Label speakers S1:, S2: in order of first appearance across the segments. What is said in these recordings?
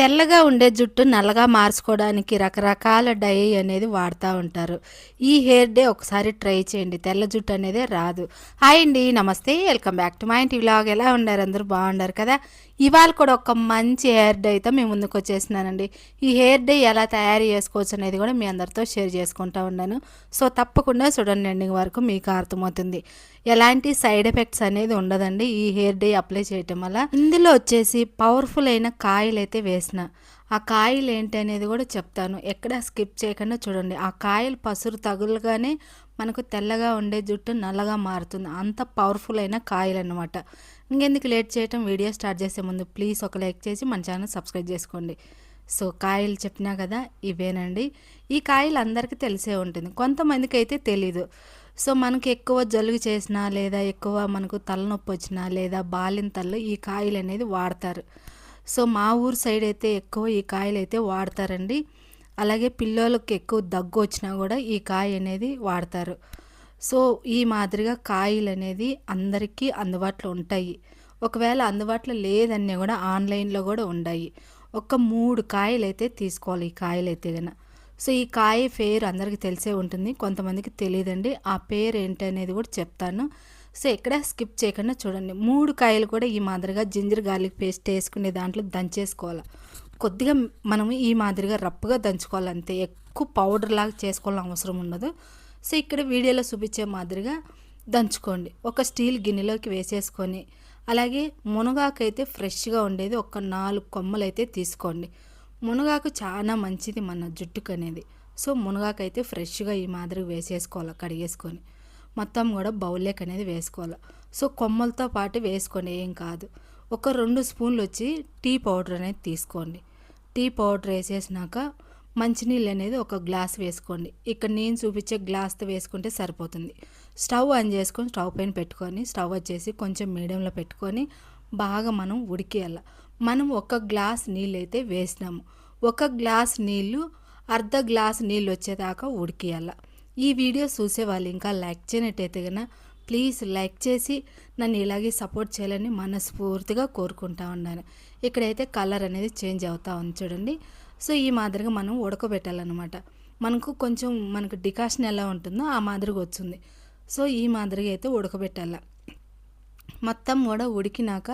S1: తెల్లగా ఉండే జుట్టు నల్లగా మార్చుకోవడానికి రకరకాల డై అనేది వాడుతూ ఉంటారు. ఈ హెయిర్ డే ఒకసారి ట్రై చేయండి. తెల్ల జుట్టు అనేది రాదు. హాయ్ అండి నమస్తే. వెల్కమ్ బ్యాక్ టు మా ఇంటి వ్లాగ్ ఎలా ఉన్నారు? అందరూ బాగున్నారు కదా? ఇవాళ కూడా ఒక మంచి హెయిర్ డే అయితే మేము ముందుకు వచ్చేసినానండి ఈ హెయిర్ డే ఎలా తయారు చేసుకోవచ్చు అనేది కూడా మీ అందరితో షేర్ చేసుకుంటూ ఉన్నాను. సో తప్పకుండా చూడండి ఎండింగ్ వరకు మీకు అర్థమవుతుంది. ఎలాంటి సైడ్ ఎఫెక్ట్స్ అనేది ఉండదండి ఈ హెయిర్ డే అప్లై చేయటం వల్ల. ఇందులో వచ్చేసి పవర్ఫుల్ అయిన కాయలు అయితే వేసిన. ఆ కాయలు ఏంటి అనేది కూడా చెప్తాను. ఎక్కడ స్కిప్ చేయకుండా చూడండి. ఆ కాయలు పసురు తగులుగానే మనకు తెల్లగా ఉండే జుట్టు నల్లగా మారుతుంది. అంత పవర్ఫుల్ అయిన కాయలు అనమాట ఇంకెందుకు లేట్ చేయటం? వీడియో స్టార్ట్ చేసే ముందు ప్లీజ్ ఒక లైక్ చేసి మన ఛానల్ సబ్స్క్రైబ్ చేసుకోండి. సో కాయలు చెప్పినా కదా ఇవేనండి. ఈ కాయలు అందరికీ తెలిసే ఉంటుంది. కొంతమందికి అయితే తెలీదు. సో మనకి ఎక్కువ జలుబు చేసినా లేదా ఎక్కువ మనకు తలనొప్పి వచ్చినా లేదా బాలింతల్లో ఈ కాయలు అనేది వాడతారు. సో మా ఊరు సైడ్ అయితే ఎక్కువ ఈ కాయలు అయితే వాడతారండి. అలాగే పిల్లలకు ఎక్కువ దగ్గు వచ్చినా కూడా ఈ కాయ అనేది వాడతారు. సో ఈ మాదిరిగా కాయలు అనేది అందరికీ అందుబాటులో ఉంటాయి. ఒకవేళ అందుబాటులో లేదన్నీ కూడా ఆన్లైన్లో కూడా ఉన్నాయి ఒక మూడు కాయలు అయితే తీసుకోవాలి ఈ కాయలు అయితే కన్నా సో ఈ కాయ పేరు అందరికీ తెలిసే ఉంటుంది. కొంతమందికి తెలియదండి. ఆ పేరు ఏంటి అనేది కూడా చెప్తాను. సో ఎక్కడ స్కిప్ చేయకుండా చూడండి. మూడు కాయలు కూడా ఈ మాదిరిగా జింజర్ గార్లిక్ పేస్ట్ వేసుకునే దాంట్లో దంచేసుకోవాలి. కొద్దిగా మనము ఈ మాదిరిగా రప్పుగా దంచుకోవాలి అంతే ఎక్కువ పౌడర్ లాగా చేసుకోవాలని అవసరం ఉండదు. సో ఇక్కడ వీడియోలో చూపించే మాదిరిగా దంచుకోండి. ఒక స్టీల్ గిన్నెలోకి వేసేసుకొని అలాగే మునగాకు అయితే ఫ్రెష్గా ఉండేది ఒక నాలుగు కొమ్మలు అయితే తీసుకోండి. మునగాకు చాలా మంచిది మన జుట్టుకు అనేది సో మునగాకు అయితే ఫ్రెష్గా ఈ మాదిరి వేసేసుకోవాలి కడిగేసుకొని. మొత్తం కూడా బౌల్లేక్ అనేది వేసుకోవాలి. సో కొమ్మలతో పాటు వేసుకోండి ఏం కాదు. ఒక రెండు స్పూన్లు వచ్చి టీ పౌడర్ అనేది తీసుకోండి. టీ పౌడర్ వేసేసినాక మంచినీళ్ళు అనేది ఒక గ్లాస్ వేసుకోండి. ఇక్కడ నేను చూపించే గ్లాస్తో వేసుకుంటే సరిపోతుంది. స్టవ్ ఆన్ చేసుకొని స్టవ్ పైన పెట్టుకొని స్టవ్ వచ్చేసి కొంచెం మీడియంలో పెట్టుకొని బాగా మనం ఉడికేయాలి. మనం ఒక గ్లాస్ నీళ్ళు అయితే వేసినాము. ఒక గ్లాస్ నీళ్ళు అర్ధ గ్లాస్ నీళ్ళు వచ్చేదాకా ఉడికేయాలి. ఈ వీడియో చూసే వాళ్ళు ఇంకా లైక్ చేయనట్టయితే కన్నా ప్లీజ్ లైక్ చేసి నన్ను ఇలాగే సపోర్ట్ చేయాలని మనస్ఫూర్తిగా కోరుకుంటా ఉన్నాను. ఇక్కడైతే కలర్ అనేది చేంజ్ అవుతా ఉంది చూడండి. సో ఈ మాదిరిగా మనం ఉడకబెట్టాలన్నమాట. మనకు కొంచెం మనకు డికాషన్ ఎలా ఉంటుందో ఆ మాదిరిగా వచ్చింది. సో ఈ మాదిరిగా అయితే ఉడకబెట్టాల. మొత్తం కూడా ఉడికినాక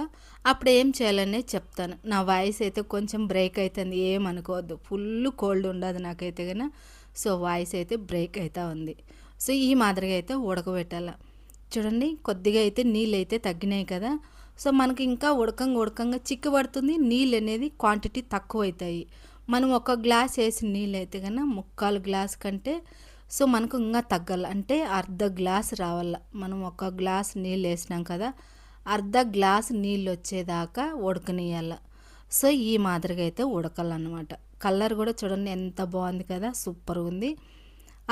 S1: అప్పుడు ఏం చేయాలనే చెప్తాను. నా వాయిస్ అయితే కొంచెం బ్రేక్ అవుతుంది ఏమనుకోవద్దు ఫుల్ కోల్డ్ ఉండదు నాకైతే కన్నా. సో వాయిస్ అయితే బ్రేక్ అవుతూ ఉంది. సో ఈ మాదిరిగా అయితే ఉడకబెట్టాల. చూడండి కొద్దిగా అయితే నీళ్ళు అయితే తగ్గినాయి కదా. సో మనకి ఇంకా ఉడకంగా ఉడకంగా చిక్కు పడుతుంది నీళ్ళు అనేది క్వాంటిటీ తక్కువ అవుతాయి మనం ఒక గ్లాస్ వేసిన నీళ్ళు అయితే కన్నా ముక్కాలు గ్లాస్ కంటే సో మనకు ఇంకా తగ్గాలి. అంటే అర్ధ గ్లాస్ రావాల. మనం ఒక గ్లాస్ నీళ్ళు వేసినాం కదా అర్ధ గ్లాస్ నీళ్ళు వచ్చేదాకా ఉడకనియాల సో ఈ మాదిరిగా అయితే ఉడకాలన్నమాట. కలర్ కూడా చూడండి ఎంత బాగుంది కదా సూపర్ ఉంది.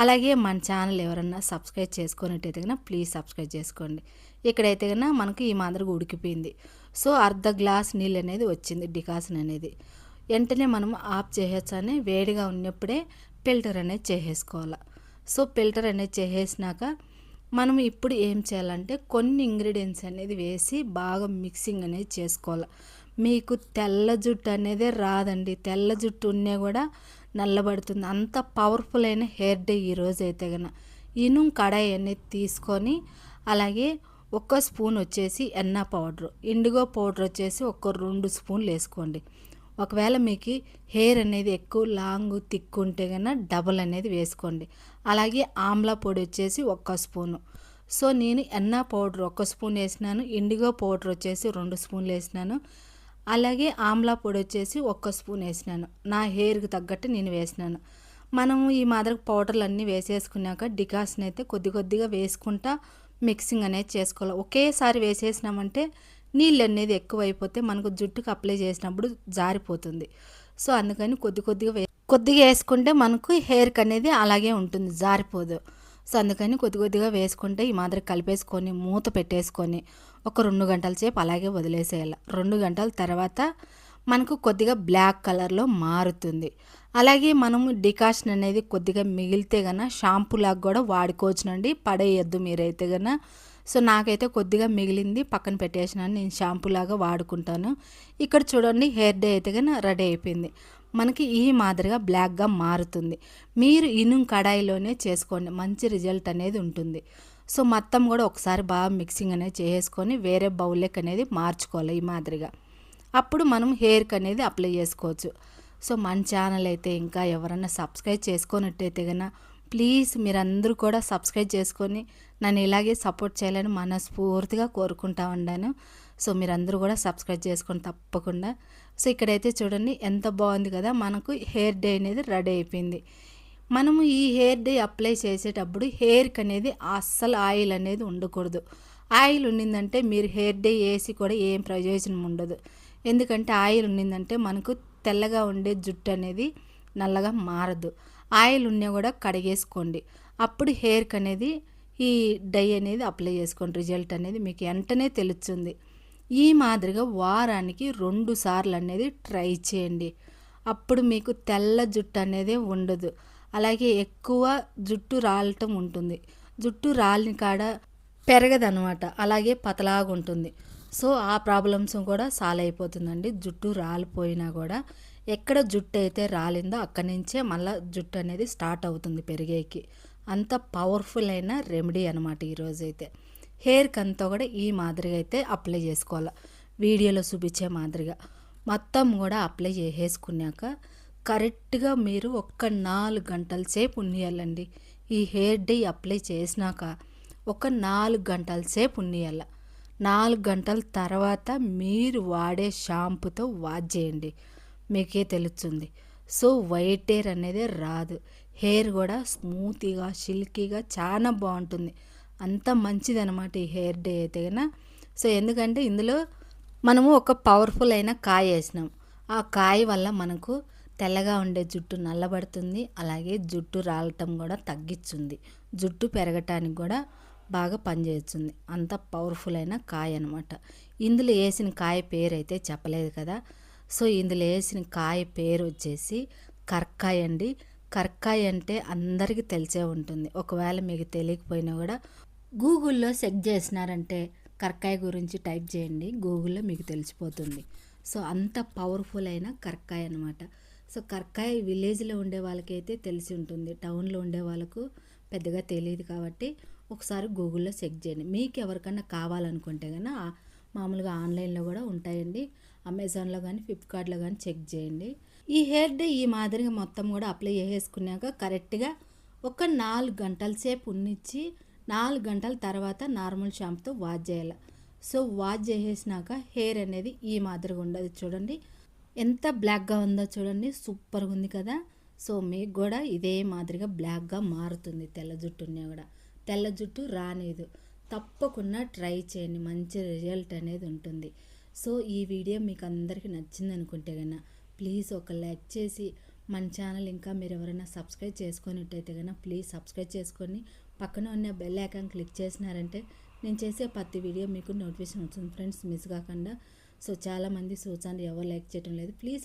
S1: అలాగే మన ఛానల్ ఎవరన్నా సబ్స్క్రైబ్ చేసుకున్నట్టయితే కన్నా ప్లీజ్ సబ్స్క్రైబ్ చేసుకోండి. ఇక్కడైతే కన్నా మనకు ఈ మాదిరిగా ఉడికిపోయింది. సో అర్ధ గ్లాస్ నీళ్ళు అనేది వచ్చింది డికాషన్ అనేది. వెంటనే మనం ఆఫ్ చేయొచ్చని వేడిగా ఉన్నప్పుడే ఫిల్టర్ అనేది చేసేసుకోవాలి. సో ఫిల్టర్ అనేది చేసేసినాక మనం ఇప్పుడు ఏం చేయాలంటే కొన్ని ఇంగ్రీడియంట్స్ అనేది వేసి బాగా మిక్సింగ్ అనేది చేసుకోవాలి. మీకు తెల్ల జుట్టు అనేది రాదండి. తెల్ల జుట్టు ఉన్నా కూడా నల్లబడుతుంది. అంత పవర్ఫుల్ అయిన హెయిర్ డే ఈరోజు అయితే కనుక ఇనుం కడాయి అనేది తీసుకొని అలాగే ఒక్క స్పూన్ వచ్చేసి ఎన్న పౌడర్. ఇండిగో పౌడర్ వచ్చేసి ఒక రెండు స్పూన్లు వేసుకోండి. ఒకవేళ మీకు హెయిర్ అనేది ఎక్కువ లాంగ్ థిక్ ఉంటే కన్నా డబుల్ అనేది వేసుకోండి. అలాగే ఆమ్లా పొడి వచ్చేసి ఒక్క స్పూను. సో నేను ఎన్న పౌడర్ ఒక స్పూన్ వేసినాను ఇండిగో పౌడర్ వచ్చేసి రెండు స్పూన్లు వేసినాను. అలాగే ఆమ్లా పొడి వచ్చేసి ఒక్క స్పూన్ వేసినాను. నా హెయిర్కి తగ్గట్టు నేను వేసినాను. మనము ఈ మాదిరి పౌడర్లు అన్నీ వేసేసుకున్నాక డికాషన్ అయితే కొద్ది కొద్దిగా వేసుకుంటా మిక్సింగ్ అనేది చేసుకోవాలి. ఒకేసారి వేసేసినామంటే నీళ్ళు అనేది ఎక్కువ అయిపోతే మనకు జుట్టుకు అప్లై చేసినప్పుడు జారిపోతుంది. సో అందుకని కొద్ది కొద్దిగా కొద్దిగా వేసుకుంటే మనకు హెయిర్కి అనేది అలాగే ఉంటుంది జారిపోదు. సో అందుకని కొద్ది కొద్దిగా వేసుకుంటే ఈ మాదిరి కలిపేసుకొని మూత పెట్టేసుకొని ఒక రెండు గంటల సేపు అలాగే వదిలేసేయాలి. రెండు గంటల తర్వాత మనకు కొద్దిగా బ్లాక్ కలర్లో మారుతుంది. అలాగే మనము డికాషన్ అనేది కొద్దిగా మిగిలితే గన షాంపూ లాగా కూడా వాడుకోవచ్చునండి. పడేయద్దు మీరైతే గన సో నాకైతే కొద్దిగా మిగిలింది. పక్కన పెట్టేసినాను. నేను షాంపూ లాగా వాడుకుంటాను. ఇక్కడ చూడండి హెయిర్ డే అయితే కానీ రెడీ అయిపోయింది. మనకి ఈ మాదిరిగా బ్లాక్గా మారుతుంది. మీరు ఇనుం కడాయిలోనే చేసుకోండి. మంచి రిజల్ట్ అనేది ఉంటుంది. సో మొత్తం కూడా ఒకసారి బాగా మిక్సింగ్ అనేది చేసుకొని వేరే బౌల్లెక్ అనేది మార్చుకోవాలి ఈ మాదిరిగా. అప్పుడు మనం హెయిర్కి అనేది అప్లై చేసుకోవచ్చు. సో మన ఛానల్ అయితే ఇంకా ఎవరైనా సబ్స్క్రైబ్ చేసుకున్నట్టయితే కన్నా ప్లీజ్ మీరందరూ కూడా సబ్స్క్రైబ్ చేసుకొని నన్ను ఇలాగే సపోర్ట్ చేయాలని మనస్ఫూర్తిగా కోరుకుంటా ఉన్నాను సో మీరందరూ కూడా సబ్స్క్రైబ్ చేసుకొని తప్పకుండా. సో ఇక్కడైతే చూడండి ఎంత బాగుంది కదా మనకు హెయిర్ డే అనేది రెడీ అయిపోయింది. మనము ఈ హెయిర్ డే అప్లై చేసేటప్పుడు హెయిర్కి అనేది అస్సలు ఆయిల్ అనేది ఉండకూడదు. ఆయిల్ ఉండిందంటే మీరు హెయిర్ డే వేసి కూడా ఏం ప్రయోజనం ఉండదు. ఎందుకంటే ఆయిల్ ఉండిందంటే మనకు తెల్లగా ఉండే జుట్టు అనేది నల్లగా మారదు. ఆయిల్ ఉన్నా కూడా కడిగేసుకోండి. అప్పుడు హెయిర్కి అనేది ఈ డై అనేది అప్లై చేసుకోండి. రిజల్ట్ అనేది మీకు వెంటనే తెలుస్తుంది. ఈ మాదిరిగా వారానికి రెండు సార్లు అనేది ట్రై చేయండి. అప్పుడు మీకు తెల్ల జుట్టు అనేది ఉండదు. అలాగే ఎక్కువ జుట్టు రాలటం ఉంటుంది. జుట్టు రాలిన కాడ పెరగదనమాట. అలాగే పతలాగా ఉంటుంది సో ఆ ప్రాబ్లమ్స్ కూడా సాల్వ్ అయిపోతుందండి. జుట్టు రాలిపోయినా కూడా ఎక్కడ జుట్టు అయితే రాలిందో అక్కడి నుంచే మళ్ళీ జుట్టు అనేది స్టార్ట్ అవుతుంది పెరిగేకి. అంత పవర్ఫుల్ అయిన రెమెడీ అనమాట ఈరోజైతే హెయిర్కి అంతా కూడా ఈ మాదిరిగా అయితే అప్లై చేసుకోవాలి. వీడియోలో చూపించే మాదిరిగా. మొత్తం కూడా అప్లై చేసేసుకున్నాక కరెక్ట్గా మీరు ఒక్క నాలుగు గంటల సేపు ఉండియాలండి ఈ హెయిర్ డే అప్లై చేసినాక ఒక నాలుగు గంటల సేపు ఉండియాల నాలుగు గంటల తర్వాత మీరు వాడే షాంపుతో వాష్ చేయండి. మీకే తెలుస్తుంది. సో వైట్ హెయిర్ అనేది రాదు. హెయిర్ కూడా స్మూతీగా సిల్కీగా చాలా బాగుంటుంది. అంత మంచిది అనమాట ఈ హెయిర్ డే అయితే కన్నా సో ఎందుకంటే ఇందులో మనము ఒక పవర్ఫుల్ అయిన కాయ వేసినాం. ఆ కాయ వల్ల మనకు తెల్లగా ఉండే జుట్టు నల్లబడుతుంది. అలాగే జుట్టు రాలటం కూడా తగ్గించుంది జుట్టు పెరగటానికి కూడా బాగా పనిచేస్తుంది. అంత పవర్ఫుల్ అయిన కాయ అనమాట ఇందులో వేసిన కాయ పేరు అయితే చెప్పలేదు కదా. సో ఇందులో వేసిన కాయ పేరు వచ్చేసి కర్కాయ అండి. కర్కాయ అంటే అందరికీ తెలిసే ఉంటుంది. ఒకవేళ మీకు తెలియకపోయినా కూడా గూగుల్లో చెక్ చేసినారంటే కర్కాయ గురించి టైప్ చేయండి. గూగుల్లో మీకు తెలిసిపోతుంది. సో అంత పవర్ఫుల్ అయిన కర్కాయ అనమాట సో కర్కాయ విలేజ్లో ఉండే వాళ్ళకైతే తెలిసి ఉంటుంది. టౌన్లో ఉండే వాళ్ళకు పెద్దగా తెలియదు కాబట్టి ఒకసారి గూగుల్లో చెక్ చేయండి. మీకు ఎవరికన్నా కావాలనుకుంటే కన్నా మామూలుగా ఆన్లైన్లో కూడా ఉంటాయండి. అమెజాన్లో కానీ ఫ్లిప్కార్ట్లో కానీ చెక్ చేయండి. ఈ హెయిర్ డే ఈ మాదిరిగా మొత్తం కూడా అప్లై చేసేసుకున్నాక కరెక్ట్గా ఒక నాలుగు గంటల సేపు ఉన్నిచ్చి నాలుగు గంటల తర్వాత నార్మల్ షాంపుతో వాష్ చేయాలి. సో వాష్ చేసేసినాక హెయిర్ అనేది ఈ మాదిరిగా ఉండదు చూడండి. ఎంత బ్లాక్గా ఉందో చూడండి. సూపర్గా ఉంది కదా. సో మీకు కూడా ఇదే మాదిరిగా బ్లాక్గా మారుతుంది తెల్ల జుట్టున్నా కూడా. తెల్ల జుట్టు రానిదు తప్పకుండా ట్రై చేయండి. మంచి రిజల్ట్ అనేది ఉంటుంది. సో ఈ వీడియో మీకు అందరికీ నచ్చింది అనుకుంటే కన్నా ప్లీజ్ ఒక లైక్ చేసి మన ఛానల్ ఇంకా మీరు ఎవరైనా సబ్స్క్రైబ్ చేసుకున్నట్టయితే కన్నా ప్లీజ్ సబ్స్క్రైబ్ చేసుకొని పక్కన ఉన్న బెల్ ఐకాన్ క్లిక్ చేసినారంటే నేను చేసే ప్రతి వీడియో మీకు నోటిఫికేషన్ వస్తుంది ఫ్రెండ్స్ మిస్ కాకుండా. సో చాలామంది సూచనలు ఎవరు లైక్ చేయడం లేదు. ప్లీజ్